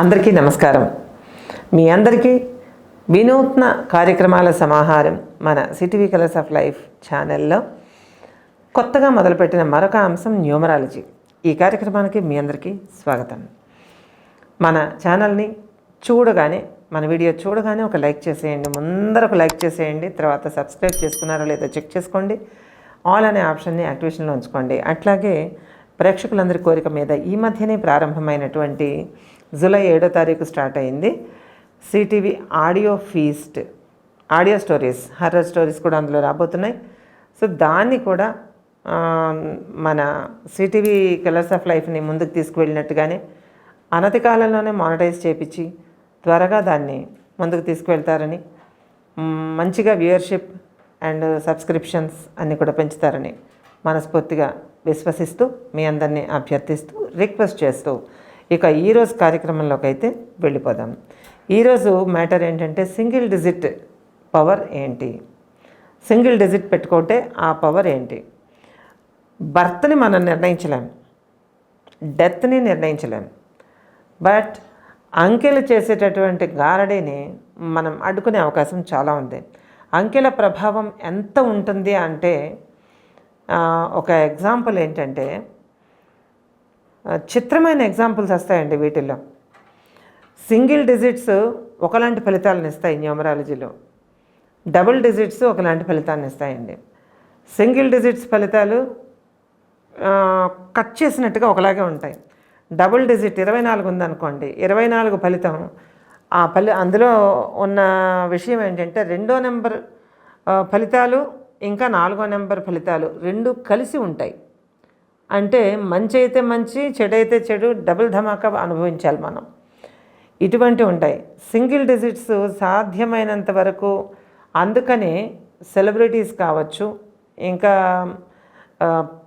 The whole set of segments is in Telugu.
అందరికీ నమస్కారం. మీ అందరికీ వినూత్న కార్యక్రమాల సమాహారం మన సిటీవీ కలర్స్ ఆఫ్ లైఫ్ ఛానల్లో కొత్తగా మొదలుపెట్టిన మరొక అంశం న్యూమరాలజీ. ఈ కార్యక్రమానికి మీ అందరికీ స్వాగతం. మన ఛానల్ని చూడగానే మన వీడియో చూడగానే ఒక లైక్ చేసేయండి. ముందర ఒక లైక్ చేసేయండి. తర్వాత సబ్స్క్రైబ్ చేసుకున్నారో లేదో చెక్ చేసుకోండి. ఆల్ అనే ఆప్షన్ని యాక్టివేషన్లో ఉంచుకోండి. అట్లాగే ప్రేక్షకులందరి కోరిక మీద ఈ మధ్యనే ప్రారంభమైనటువంటి జూలై ఏడో తారీఖు స్టార్ట్ అయింది. CTV audio feast audio stories horror stories కూడా అందులో రాబోతున్నాయి. సో దాన్ని కూడా మన సిటీవీ కలర్స్ ఆఫ్ లైఫ్ని ముందుకు తీసుకువెళ్ళినట్టుగానే అనతి కాలంలోనే మానిటైజ్ చేపించి త్వరగా దాన్ని ముందుకు తీసుకువెళ్తారని మంచిగా వ్యూయర్షిప్ అండ్ సబ్స్క్రిప్షన్స్ అన్నీ కూడా పెంచుతారని మనస్ఫూర్తిగా విశ్వసిస్తూ మీ అందరినీ అభ్యర్థిస్తూ రిక్వెస్ట్ చేస్తూ ఇక ఈరోజు కార్యక్రమంలోకి అయితే వెళ్ళిపోదాం. ఈరోజు మ్యాటర్ ఏంటంటే సింగిల్ డిజిట్ పవర్ ఏంటి? సింగిల్ డిజిట్ పెట్టుకుంటే ఆ పవర్ ఏంటి? బర్త్ని మనం నిర్ణయించలేం. డెత్ని నిర్ణయించలేం. బట్ అంకెలు చేసేటటువంటి గారడీని మనం అడ్డుకునే అవకాశం చాలా ఉంది. అంకెల ప్రభావం ఎంత ఉంటుంది అంటే ఒక ఎగ్జాంపుల్ ఏంటంటే చిత్రమైన ఎగ్జాంపుల్స్ వస్తాయండి వీటిల్లో. సింగిల్ డిజిట్స్ ఒకలాంటి ఫలితాలను ఇస్తాయి న్యూమరాలజీలో. డబుల్ డిజిట్స్ ఒకలాంటి ఫలితాన్ని ఇస్తాయండి. సింగిల్ డిజిట్స్ ఫలితాలు కట్ చేసినట్టుగా ఒకలాగే ఉంటాయి. డబుల్ డిజిట్ ఇరవై నాలుగు ఉందనుకోండి ఇరవై నాలుగు ఫలితం ఆ ఫలి అందులో ఉన్న విషయం ఏంటంటే రెండో నెంబర్ ఫలితాలు ఇంకా నాలుగో నెంబర్ ఫలితాలు రెండు కలిసి ఉంటాయి. అంటే మంచి అయితే మంచి చెడు అయితే చెడు డబుల్ ధమాకా అనుభవించాలి మనం. ఇటువంటి ఉంటాయి. సింగిల్ డిజిట్స్ సాధ్యమైనంత వరకు అందుకనే సెలబ్రిటీస్ కావచ్చు ఇంకా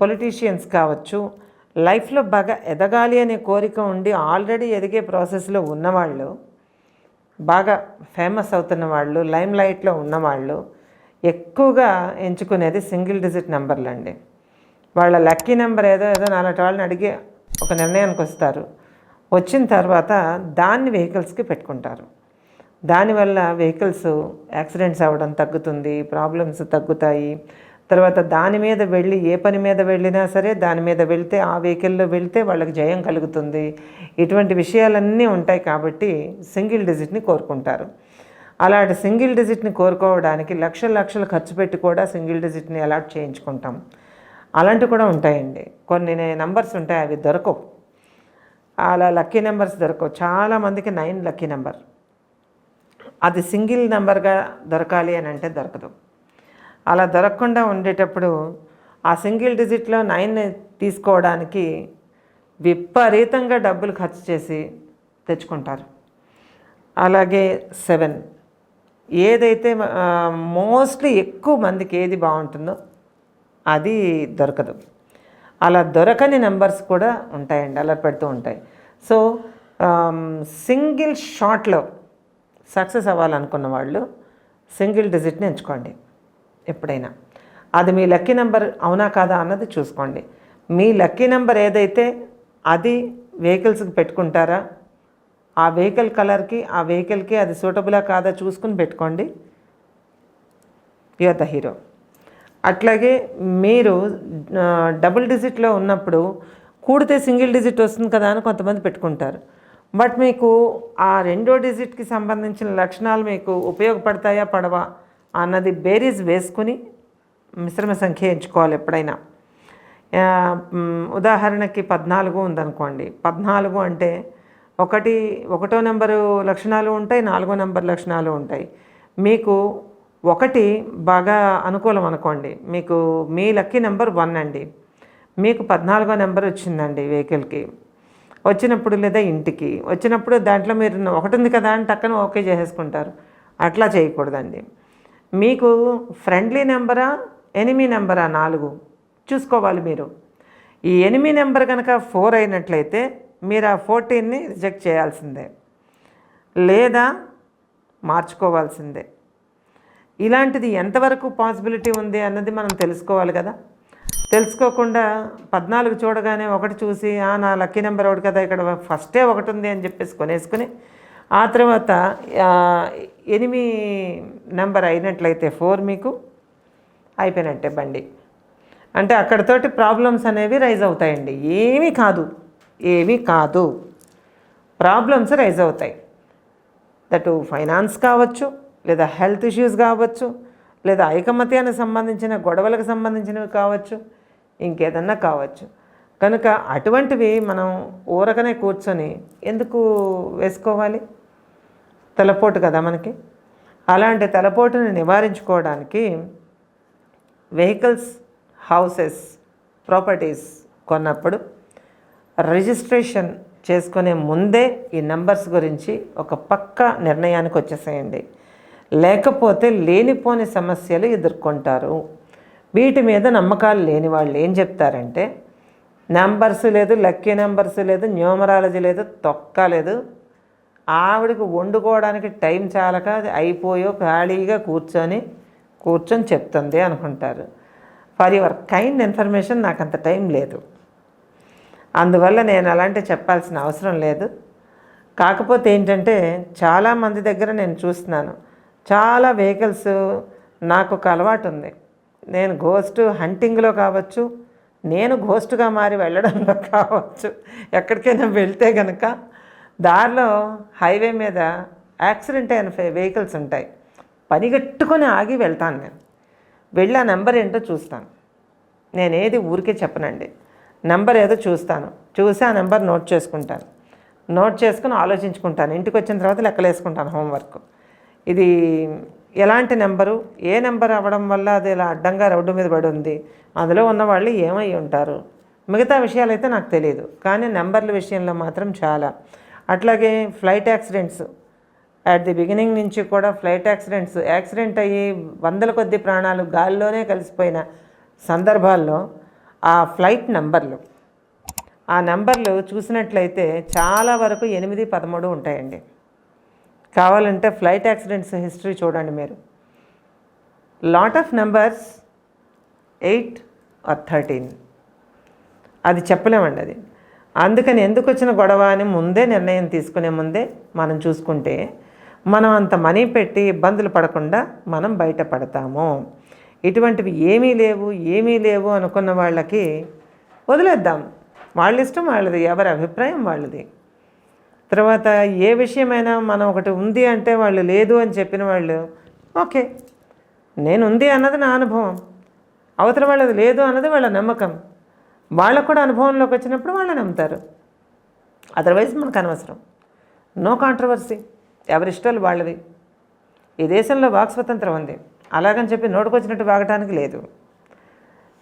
పొలిటీషియన్స్ కావచ్చు లైఫ్లో బాగా ఎదగాలి అనే కోరిక ఉండి ఆల్రెడీ ఎదిగే ప్రాసెస్లో ఉన్నవాళ్ళు బాగా ఫేమస్ అవుతున్న వాళ్ళు లైమ్ లైట్లో ఉన్నవాళ్ళు ఎక్కువగా ఎంచుకునేది సింగిల్ డిజిట్ నెంబర్లు అండి. వాళ్ళ లక్కీ నెంబర్ ఏదో ఏదో నాలుగు వాళ్ళని అడిగి ఒక నిర్ణయానికి వస్తారు. వచ్చిన తర్వాత దాన్ని వెహికల్స్కి పెట్టుకుంటారు. దానివల్ల వెహికల్స్ యాక్సిడెంట్స్ అవ్వడం తగ్గుతుంది ప్రాబ్లమ్స్ తగ్గుతాయి. తర్వాత దాని మీద వెళ్ళి ఏ పని మీద వెళ్ళినా సరే దాని మీద వెళ్తే ఆ వెహికల్లో వెళ్తే వాళ్ళకి జయం కలుగుతుంది. ఇటువంటి విషయాలన్నీ ఉంటాయి కాబట్టి సింగిల్ డిజిట్ని కోరుకుంటారు. అలాంటి సింగిల్ డిజిట్ని కోరుకోవడానికి లక్షల లక్షలు ఖర్చు పెట్టి కూడా సింగిల్ డిజిట్ని అలాట్ చేయించుకుంటాం. అలాంటివి కూడా ఉంటాయండి. కొన్ని నంబర్స్ ఉంటాయి అవి దొరకవు. అలా లక్కీ నెంబర్స్ దొరకవు. చాలామందికి నైన్ లక్కీ నెంబర్. అది సింగిల్ నెంబర్గా దొరకాలి అని అంటే దొరకదు. అలా దొరకకుండా ఉండేటప్పుడు ఆ సింగిల్ డిజిట్లో నైన్ తీసుకోవడానికి విపరీతంగా డబ్బులు ఖర్చు చేసి తెచ్చుకుంటారు. అలాగే సెవెన్. ఏదైతే మోస్ట్లీ ఎక్కువ మందికి ఏది బాగుంటుందో అది దొరకదు. అలా దొరకని నెంబర్స్ కూడా ఉంటాయండి అలా పెడుతూ ఉంటాయి. సో సింగిల్ షాట్లో సక్సెస్ అవ్వాలనుకున్న వాళ్ళు సింగిల్ డిజిట్ని ఎంచుకోండి ఎప్పుడైనా. అది మీ లక్కీ నెంబర్ అవునా కాదా అన్నది చూసుకోండి. మీ లక్కీ నెంబర్ ఏదైతే అది వెహికల్స్కి పెట్టుకుంటారా ఆ వెహికల్ కలర్కి ఆ వెహికల్కి అది సూటబులా కాదా చూసుకుని పెట్టుకోండి. యువత హీరో అట్లాగే మీరు డబుల్ డిజిట్లో ఉన్నప్పుడు కూడితే సింగిల్ డిజిట్ వస్తుంది కదా అని కొంతమంది పెట్టుకుంటారు. బట్ మీకు ఆ రెండో డిజిట్కి సంబంధించిన లక్షణాలు మీకు ఉపయోగపడతాయా పడవా అన్నది బేరీస్ వేసుకుని మిశ్రమ సంఖ్య ఎంచుకోవాలి ఎప్పుడైనా. ఉదాహరణకి పద్నాలుగు ఉందనుకోండి. పద్నాలుగు అంటే ఒకటి ఒకటో నెంబరు లక్షణాలు ఉంటాయి నాలుగో నెంబర్ లక్షణాలు ఉంటాయి. మీకు ఒకటి బాగా అనుకూలం అనుకోండి. మీకు మీ లక్కీ నెంబర్ వన్ అండి. మీకు పద్నాలుగో నెంబర్ వచ్చిందండి వెహికల్కి. వచ్చినప్పుడు లేదా ఇంటికి. వచ్చినప్పుడు దాంట్లో మీరు ఒకటి ఉంది కదా అని టక్కన ఓకే చేసేసుకుంటారు. అట్లా చేయకూడదండి. మీకు ఫ్రెండ్లీ నెంబరా ఎనిమీ నెంబరా నాలుగు? చూసుకోవాలి మీరు. ఈ ఎనిమీ నెంబర్ కనుక ఫోర్ అయినట్లయితే మీరు ఆ ఫోర్టీన్ని రిజెక్ట్ చేయాల్సిందే. లేదా మార్చుకోవాల్సిందే. ఇలాంటిది ఎంతవరకు పాసిబిలిటీ ఉంది అన్నది మనం తెలుసుకోవాలి కదా. తెలుసుకోకుండా పద్నాలుగు చూడగానే ఒకటి చూసి "ఆ, నా లక్కీ నెంబర్ ఒకటి కదా ఇక్కడ ఫస్టే ఒకటి ఉంది అని చెప్పేసి కొనేసుకుని ఆ తర్వాత ఎనిమిది నెంబర్ అయినట్లయితే ఫోర్ మీకు అయిపోయినట్టే బండి. అంటే అక్కడతోటి ప్రాబ్లమ్స్ అనేవి రైజ్ అవుతాయండి. ఏమీ కాదు. ఏమీ కాదు. ప్రాబ్లమ్స్ రైజ్ అవుతాయి. దట్ ఫైనాన్స్ కావచ్చు లేదా హెల్త్ ఇష్యూస్ కావచ్చు లేదా ఐకమత్యానికి సంబంధించిన గొడవలకు సంబంధించినవి కావచ్చు ఇంకేదన్నా కావచ్చు. కనుక అటువంటివి మనం ఊరకనే కూర్చొని ఎందుకు వేసుకోవాలి? తలపోటు కదా మనకి. అలాంటి తలపోటుని నివారించుకోవడానికి వెహికల్స్ హౌసెస్ ప్రాపర్టీస్ కొన్నప్పుడు రిజిస్ట్రేషన్ చేసుకునే ముందే ఈ నంబర్స్ గురించి ఒక పక్క నిర్ణయానికి వచ్చేసేయండి. లేకపోతే లేనిపోని సమస్యలు ఎదుర్కొంటారు. వీటి మీద నమ్మకాలు లేని వాళ్ళు ఏం చెప్తారంటే నెంబర్స్ లేదు లక్కీ నెంబర్స్ లేదు న్యూమరాలజీ లేదు తొక్క లేదు. ఆవిడకి వండుకోవడానికి టైం చాలక అది అయిపోయో ఖాళీగా కూర్చొని కూర్చొని చెప్తుంది అనుకుంటారు. ఫర్ యువర్ కైండ్ ఇన్ఫర్మేషన్ నాకు అంత టైం లేదు. అందువల్ల నేను అలాంటి చెప్పాల్సిన అవసరం లేదు. కాకపోతే ఏంటంటే చాలామంది దగ్గర నేను చూస్తున్నాను. చాలా వెహికల్స్ నాకు ఒక అలవాటు ఉంది. నేను గోస్ట్ హంటింగ్లో కావచ్చు నేను గోస్ట్గా మారి వెళ్ళడంలో కావచ్చు ఎక్కడికైనా వెళ్తే కనుక దారిలో హైవే మీద యాక్సిడెంట్ అయిన వెహికల్స్ ఉంటాయి. పనిగట్టుకొని ఆగి వెళ్తాను నేను. వెళ్ళి ఆ నెంబర్ ఏంటో చూస్తాను. నేనేది ఊరికే చెప్పనండి. నెంబర్ ఏదో చూస్తాను. చూసి ఆ నెంబర్ నోట్ చేసుకుంటాను. నోట్ చేసుకుని ఆలోచించుకుంటాను. ఇంటికి వచ్చిన తర్వాత లెక్కలేసుకుంటాను హోంవర్క్. ఇది ఎలాంటి నెంబరు? ఏ నెంబర్ అవ్వడం వల్ల అది ఇలా అడ్డంగా రోడ్డు మీద పడి ఉంది? అందులో ఉన్న వాళ్ళు ఏమై ఉంటారు? మిగతా విషయాలు అయితే నాకు తెలియదు కానీ నెంబర్ల విషయంలో మాత్రం చాలా. అట్లాగే flight accidents. At the beginning నుంచి కూడా ఫ్లైట్ యాక్సిడెంట్స్. యాక్సిడెంట్ అయ్యి వందల కొద్ది ప్రాణాలు గాల్లోనే కలిసిపోయిన సందర్భాల్లో ఆ ఫ్లైట్ నెంబర్లు. ఆ నెంబర్లు చూసినట్లయితే చాలా వరకు ఎనిమిది పదమూడు ఉంటాయండి. కావాలంటే ఫ్లైట్ యాక్సిడెంట్స్ హిస్టరీ చూడండి మీరు. Lot of numbers eight or thirteen. అది చెప్పలేమండి అది. అందుకని ఎందుకు వచ్చిన గొడవ అని ముందే నిర్ణయం తీసుకునే ముందే మనం చూసుకుంటే మనం అంత మనీ పెట్టి ఇబ్బందులు పడకుండా మనం బయటపడతాము ఇటువంటివి ఏమీ లేవు ఏమీ లేవు అనుకున్న వాళ్ళకి వదిలేద్దాం. వాళ్ళ ఇష్టం వాళ్ళది ఎవరి అభిప్రాయం వాళ్ళది. తర్వాత ఏ విషయమైనా మనం ఒకటి ఉంది అంటే వాళ్ళు లేదు అని చెప్పిన వాళ్ళు ఓకే. నేను ఉంది అన్నది నా అనుభవం. అవతల వాళ్ళది లేదు అన్నది వాళ్ళ నమ్మకం. వాళ్ళకు కూడా అనుభవంలోకి వచ్చినప్పుడు వాళ్ళు నమ్ముతారు. అదర్వైజ్ మనకు అనవసరం. నో కాంట్రవర్సీ ఎవరి ఇష్టాలు వాళ్ళది. ఈ దేశంలో వాక్ స్వతంత్రం ఉంది. అలాగని చెప్పి నోటుకొచ్చినట్టు వాగటానికి లేదు.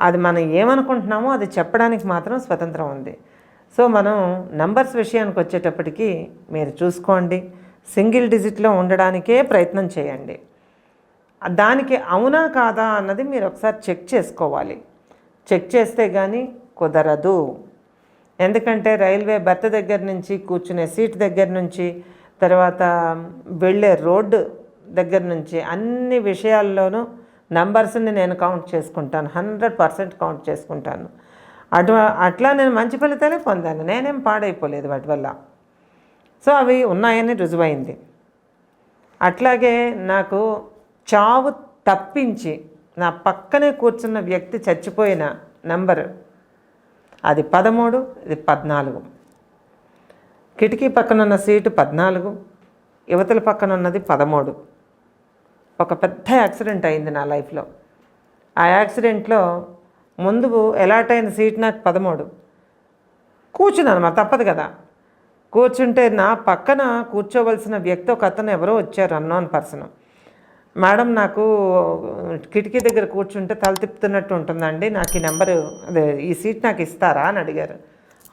అది మనం ఏమనుకుంటున్నామో అది చెప్పడానికి మాత్రం స్వతంత్రం ఉంది. సో మనం నంబర్స్ విషయానికి వచ్చేటప్పటికి మీరు చూసుకోండి. సింగిల్ డిజిట్లో ఉండడానికే ప్రయత్నం చేయండి. దానికి అవునా కాదా అన్నది మీరు ఒకసారి చెక్ చేసుకోవాలి. చెక్ చేస్తే కానీ కుదరదు. ఎందుకంటే రైల్వే బెర్త్ దగ్గర నుంచి కూర్చునే సీట్ దగ్గర నుంచి తర్వాత వెళ్ళే రోడ్డు దగ్గర నుంచి అన్ని విషయాల్లోనూ నంబర్స్ని నేను కౌంట్ చేసుకుంటాను. హండ్రెడ్ పర్సెంట్ కౌంట్ చేసుకుంటాను. అటు అట్లా నేను మంచి ఫలితాలే పొందాను. నేనేం పాడైపోలేదు వాటి వల్ల. సో అవి ఉన్నాయని రుజువైంది. అట్లాగే నాకు చావు తప్పించి నా పక్కనే కూర్చున్న వ్యక్తి చచ్చిపోయిన నంబరు అది పదమూడు ఇది పద్నాలుగు. కిటికీ పక్కన ఉన్న సీటు పద్నాలుగు యువతల పక్కన ఉన్నది పదమూడు. ఒక పెద్ద యాక్సిడెంట్ అయింది నా లైఫ్లో. ఆ యాక్సిడెంట్లో ముందు ఎలాట్ అయిన సీట్ నాకు పదమూడు. కూర్చున్నాను మరి తప్పదు కదా. కూర్చుంటే నా పక్కన కూర్చోవలసిన వ్యక్తి ఒక అతను ఎవరో వచ్చారు అన్నోన్ పర్సన్ మేడం నాకు కిటికీ దగ్గర కూర్చుంటే తల తిప్పుతున్నట్టు ఉంటుందండి నాకు ఈ నెంబరు అదే ఈ సీట్ నాకు ఇస్తారా అని అడిగారు.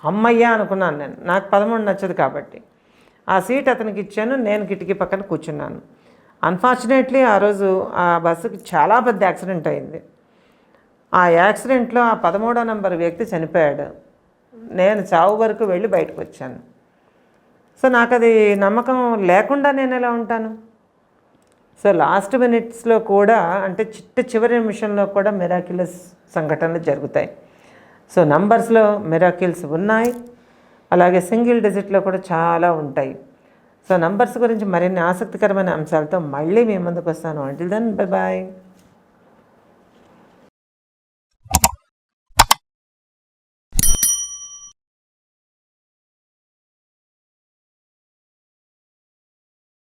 అమ్మయ్యా అనుకున్నాను నేను నాకు పదమూడు నచ్చదు కాబట్టి. ఆ సీట్ అతనికి ఇచ్చాను నేను కిటికీ పక్కన కూర్చున్నాను. అన్ఫార్చునేట్లీ ఆ రోజు ఆ బస్సుకి చాలా పెద్ద యాక్సిడెంట్ అయింది. ఆ యాక్సిడెంట్లో ఆ పదమూడో నంబర్ వ్యక్తి చనిపోయాడు. నేను చావు వరకు వెళ్ళి బయటకు వచ్చాను. సో నాకు అది నమ్మకం లేకుండా నేను ఎలా ఉంటాను? సో లాస్ట్ మినిట్స్లో కూడా అంటే చిట్ట చివరి నిమిషంలో కూడా మిరాకిల్స్ సంఘటనలు జరుగుతాయి. సో నంబర్స్లో మిరాకిల్స్ ఉన్నాయి. అలాగే సింగిల్ డిజిట్లో కూడా చాలా ఉంటాయి. సో నంబర్స్ గురించి మరిన్ని ఆసక్తికరమైన అంశాలతో మళ్ళీ మీ ముందుకు వస్తాను. Until then bye bye